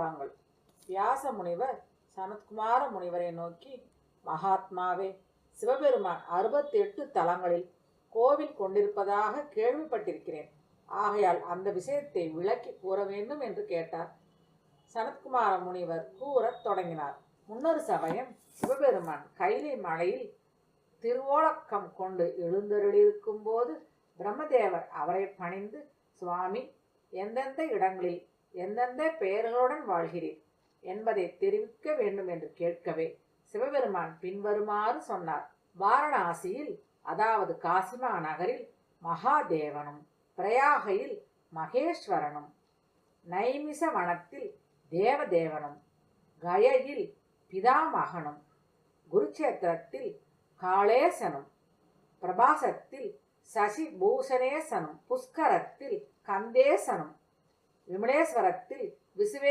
தலங்கள் வியாச முனிவர் சனத்குமார முனிவரை நோக்கி மகாத்மாவே சிவபெருமான் அறுபத்தி எட்டு தலங்களில் கோவில் கொண்டிருப்பதாக கேள்விப்பட்டிருக்கிறேன். ஆகையால் அந்த விஷயத்தை விளக்கி கூற வேண்டும் என்று கேட்டார். சனத்குமார முனிவர் கூறத் தொடங்கினார். முன்னொரு சமயம் சிவபெருமான் கைலை மலையில் திருவோலக்கம் கொண்டு எழுந்தருளிருக்கும் போது பிரம்மதேவர் அவரை பணிந்து சுவாமி எந்தெந்த இடங்களில் எந்தெந்த பெயர்களுடன் வாழ்கிறீர் என்பதை தெரிவிக்க வேண்டும் என்று கேட்கவே சிவபெருமான் பின்வருமாறு சொன்னார். வாரணாசியில் அதாவது காசிமா நகரில் மகாதேவனும் பிரயாகையில் மகேஸ்வரனும் நைமிச வனத்தில் தேவதேவனும் கயையில் பிதாமகனும் குருச்சேத்திரத்தில் காளேசனும் பிரபாசத்தில் சசிபூஷணேசனும் புஷ்கரத்தில் கந்தேசனும் விமலேஸ்வரத்தில் விசுவே